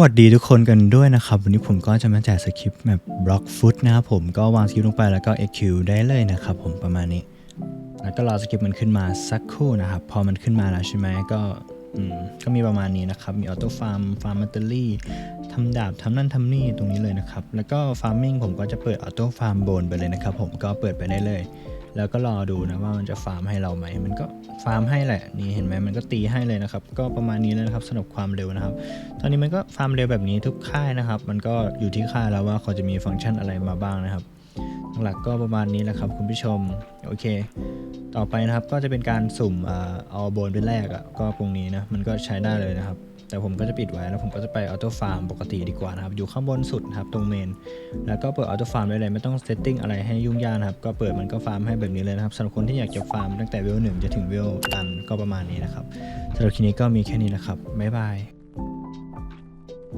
สวัสดีทุกคนกันด้วยนะครับ วันนี้ผมก็จะมาแจกสคริปต์แบบบล็อกฟุตนะครับผมก็วางสคริปต์ลงไปแล้วก็ EQ ได้เลยนะครับผมประมาณนี้ แล้วก็รอสคริปต์มันขึ้นมาสักครู่นะครับ พอมันขึ้นมาแล้วใช่ไหมก็อืมก็มีประมาณนี้นะครับ มีออโต้ฟาร์มฟาร์มแบตเตอรี่ทำดาบทำนั่นทำนี่ตรงนี้เลยนะครับ แล้วก็ฟาร์มมิ่งผมก็จะเปิดออโต้ฟาร์มโบนไปเลยนะครับผมก็เปิดไปได้เลย แล้วก็รอดูนะว่ามันจะฟาร์มให้เราไหม มันก็ฟาร์มให้แหละ นี่เห็นไหมมันก็ตีให้เลยนะครับ ก็ประมาณนี้เลยนะครับสำหรับความเร็วนะครับ ตอนนี้มันก็ฟาร์มเร็วแบบนี้ทุกค่ายนะครับ มันก็อยู่ที่ค่ายแล้วว่าเขาจะมีฟังก์ชันอะไรมาบ้างนะครับ หลักก็ประมาณนี้แหละครับคุณผู้ชม โอเค ต่อไปนะครับก็จะเป็นการสุ่มเอ่อเอาโบนไปแรกอะ่ะ ก็ตรงนี้นะ มันก็ใช้ได้เลยนะครับ แต่ผมก็จะปิดไว้แล้วผมก็จะไปออโต้ฟาร์มปกติดีกว่านะครับ อยู่ข้างบนสุดครับตรงเมน แล้วก็เปิดออโต้ฟาร์มได้เลยไม่ต้องเซตติ้งอะไรให้ยุ่งยากนะครับ ก็เปิดมันก็ฟาร์มให้แบบนี้เลยนะครับสำหรับคนที่อยากจะฟาร์มตั้งแต่เวลหนึ่งจะถึงเวลตันก็ประมาณนี้นะครับสำหรับคลิปนี้ก็มีแค่นี้แหละครับบ๊ายบาย